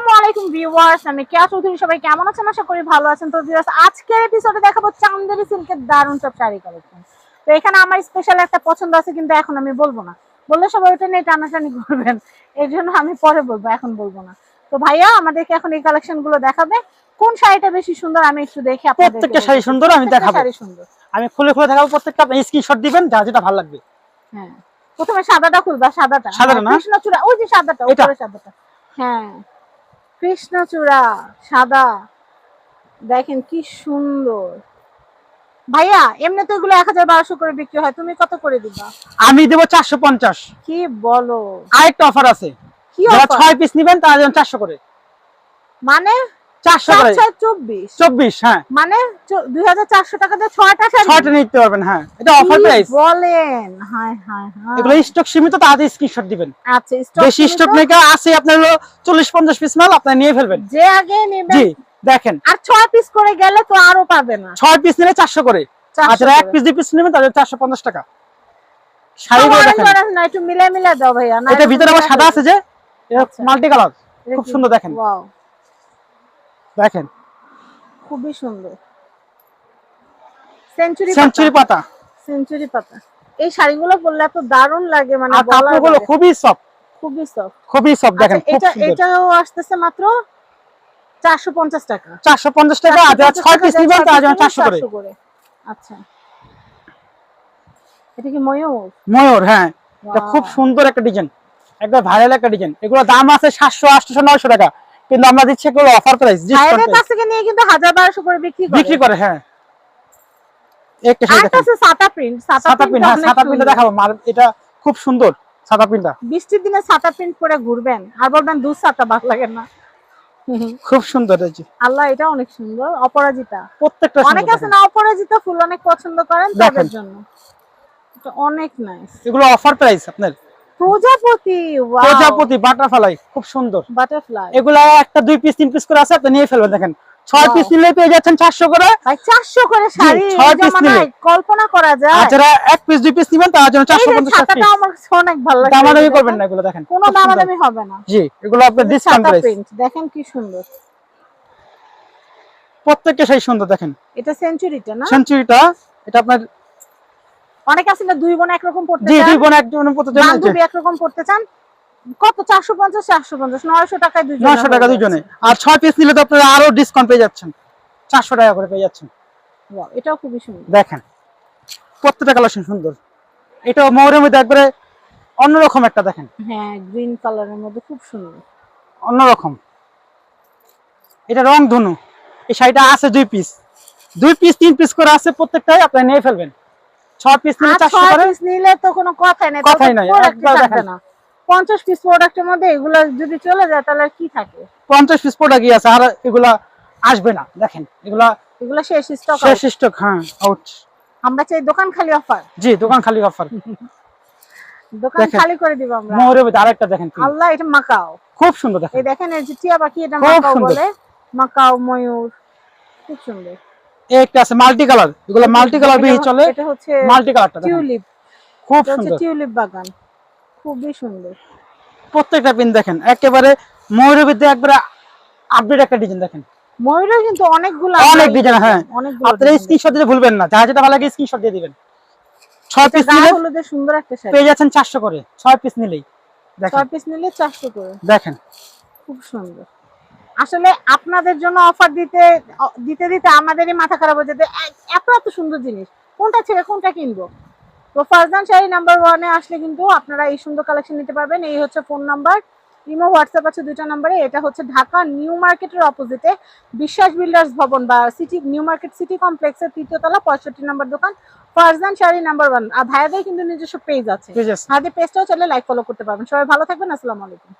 আসসালামু আলাইকুম ভিউয়ার্স আমি কেয়া চৌধুরী সবাই কেমন আছেন? আশা করি ভালো আছেন। তো ভিউয়ার্স আজকের এপিসোডে দেখাবো চান্দেরি সিল্কের দারুণ সব শাড়ি কালেকশন তো এখানে আমার স্পেশাল একটা পছন্দ আছে কিন্তু এখন আমি বলব না। বললে সবাই ওটা নিয়ে টানাটানি করবেন। এই জন্য আমি পরে বলব এখন বলব না। তো ভাইয়া আমাদেরকে এখন এই কালেকশনগুলো দেখাবে। কোন শাড়িটা বেশি সুন্দর আমি একটু দেখে প্রত্যেকটা শাড়ি সুন্দর আমি দেখাবো। শাড়ি সুন্দর। আমি খুলে খুলে দেখাবো প্রত্যেকটা স্ক্রিনশট দিবেন যা যেটা ভালো লাগবে। হ্যাঁ। প্রথমে সাদাটা খুলবা সাদাটা। সাদাটা না? কৃষ্ণচূড়া ওই যে সাদাটা উপরে সাদাটা। হ্যাঁ। কৃষ্ণচূড়া সাদা। দেখেন কি সুন্দর। ভাইয়া এমনি তো এগুলো এক হাজার বারোশো করে বিক্রি হয় তুমি কত করে দিবা? আমি দেবো চারশো পঞ্চাশ। কি বলো? আরেকটা অফার আছে। কি? ছয় পিস নিবেন তারা যেমন চারশো করে। মানে? চারশো চার করে মানে চারশো টাকা দিয়ে ছয়টা নিতে পারবেন হ্যাঁ। এটা অফার প্রাইস বলেন? হায় হায় হায়। এগুলো স্টক সীমিত তাড়াতাড়ি স্ক্রিনশট দিবেন। আচ্ছা বেশি স্টক মেকার আছে আপনার চল্লিশ পঞ্চাশ পিস মাল আপনার নিয়ে ফেলবেন। যে আগে নেবে দেখেন। আর ছয় পিস করে গেলে তো আরও পাবে না। ছয় পিস নিলে চারশো করে। আর যারা এক পিস দুই পিস নেবেন তাদের চারশো পঞ্চাশ টাকা। শাড়িগুলো দেখেন। না, একটু মিলে মিলে দাও ভাইয়া এটা ভিতরে আবার সাদা আছে যে? আচ্ছা। মাল্টি কালার খুব সুন্দর দেখেন। দেখেন। খুবই সুন্দর। সেঞ্চুরি সেঞ্চুরি পাতা। সেঞ্চুরি পাতা। এই শাড়িগুলো পরলে এত দারুণ লাগে মানে কাপড়গুলো খুবই সফট খুবই সফট খুবই সফট দেখেন এটা এটাও আসতেছে মাত্র চারশো পঞ্চাশ টাকা। চারশো পঞ্চাশ টাকা আর যারা 450 ছয় পিস টাকা, নিবেন তারা চারশো করে। 400 করে। আচ্ছা। এটা কি ময়ূর? ময়ূর হ্যাঁ। এটা খুব সুন্দর একটা ডিজাইন একদম ভাইরাল একটা ডিজাইন এগুলো দাম আছে সাতশো আটশো নয়শো টাকা। কিন্তু আমরা দিচ্ছি এগুলো অফার প্রাইস ভাইদের কাছ থেকে নিয়ে কিন্তু হাজার বারোশো করে বিক্রি করে। বিক্রি করে হ্যাঁ। একটা শাড়ি সাতা প্রিন্ট সাতা প্রিন্ট হ্যাঁ দেখাবো এটা খুব সুন্দর পিনটা বৃষ্টির দিনে ছাতা প্রিন্ট পরে ঘুরবেন আর বলবেন দু ছাতা ভালো লাগে না। খুব সুন্দর আল্লাহ এটা অনেক সুন্দর অপরাজিতা। প্রত্যেকটা অনেক আছে না অপরাজিতা ফুল অনেক পছন্দ করেন তাদের জন্য। এটা অনেক নাইস এগুলো অফার প্রাইস আপনার। প্রজাপতি প্রজাপতি বাটারফ্লাই খুব সুন্দর। বাটারফ্লাই এগুলা একটা দুই পিস তিন পিস করে আছে নিয়ে ফেলবেন দেখেন। ছয় পিস নিলে পেয়ে যাচ্ছেন চারশো করে। চারশো করে শাড়ি ছয় এই নিলে। কল্পনা করা যায়। যারা এক পিস দুই পিস নিবেন তার জন্য চারশো পঞ্চাশ টাকা ছাতাটা আমার কাছে অনেক ভালো লাগে। দামাদামি করবেন না এগুলো দেখেন। কোনো দামাদামি হবে না। জি এগুলো আপনার ডিসকাউন্ট প্রাইস দেখেন কি সুন্দর। প্রত্যেকটা সেই সুন্দর দেখেন। এটা সেঞ্চুরিটা না? সেঞ্চুরিটা এটা আপনার অনেক আছে না দুই বোন একরকম পড়তে চান দুই বোন একজনের মতো জন্য বান্ধবী একরকম পড়তে চান কত চারশো পঞ্চাশ চারশো পঞ্চাশ নয়শো টাকায় দুজনে নশো টাকা দুজনে আর ছয় পিস নিলে তো আপনারা আরও ডিসকাউন্ট পেয়ে যাচ্ছেন। চারশো টাকা করে পেয়ে যাচ্ছেন। Wow, এটাও খুবই সুন্দর। দেখেন প্রত্যেকটা কালেকশন সুন্দর। এটা ময়ূরের মধ্যে একবারে অন্যরকম একটা দেখেন। হ্যাঁ গ্রিন কালারের মধ্যে খুব সুন্দর। অন্যরকম। এটা রং ধনু। এই শাড়িটা আছে দুই পিস দুই পিস তিন পিস করে আছে প্রত্যেকটাই আপনি নিয়ে ফেলবেন। পিস নিলে নিলে তো কোনো কথাই নেই কথাই নাই, একবার দেখেন। না। পঞ্চাশ পিস প্রোডাক্টের মধ্যে এগুলো যদি চলে যায় তাহলে কি থাকে? পঞ্চাশ পিস প্রোডাক্ট আছে আর এগুলা আসবে না দেখেন। এগুলা এগুলো শেষ স্টক শেষ স্টক হ্যাঁ আউট আমরা চাই দোকান খালি অফার জি দোকান খালি অফার দোকান খালি করে দিব আমরা। আরেকটা দেখেন আল্লাহ এটা মাকাও। খুব সুন্দর দেখেন। এই দেখেন এই যে টিয়া পাখি এটা মাকাও বলে। মাকাও ময়ূর খুব সুন্দর। একটা আছে মাল্টি কালার এগুলো মাল্টি কালার বেশি চলে। এটা হচ্ছে মাল্টি কালারটা টিউলিপ খুব সুন্দর। টিউলিপ বাগান। খুবই সুন্দর। প্রত্যেকটা পিন দেখেন একেবারে ময়ূরের একবারে আপডেট একটা ডিজাইন দেখেন। ময়ূরের কিন্তু অনেকগুলো অনেক ডিজাইন হ্যাঁ। আপনারা স্ক্রিনশট দিতে ভুলবেন না। যা যেটা ভালো লাগে স্ক্রিনশট দিয়ে দিবেন। ছয় পিস গায়ে নিলে হলুদের সুন্দর একটা শাড়ি পেয়ে যাচ্ছেন চারশো করে। ছয় পিস নিলেই। দেখেন। ছয় পিস নিলে চারশো করে। দেখেন। খুব সুন্দর। আসলে আপনাদের জন্য অফার দিতে দিতে দিতে আমাদেরই মাথা খারাপ হয়ে যেতে। এত এত সুন্দর জিনিস। কোনটা ছেড়ে কোনটা কিনবো? তো ফারজান শাড়ি নাম্বার ওয়ানে আসলে কিন্তু আপনারা এই সুন্দর কালেকশন নিতে পারবেন। এই হচ্ছে ফোন নাম্বার ইমো হোয়াটসঅ্যাপ আছে দুইটা নাম্বারে এটা হচ্ছে ঢাকা নিউ মার্কেটের অপোজিটে বিশ্বাস বিল্ডার্স ভবন বা সিটি নিউ মার্কেট সিটি কমপ্লেক্সের তৃতীয় তলা পঁয়ষট্টি নাম্বার দোকান। ফারজান শাড়ি নাম্বার ওয়ান আর ভাইয়াদের কিন্তু নিজস্ব পেজ আছে। ভাইয়াদের পেজটাও চাইলে লাইক ফলো করতে পারবেন। সবাই ভালো থাকবেন। আসসালামু আলাইকুম।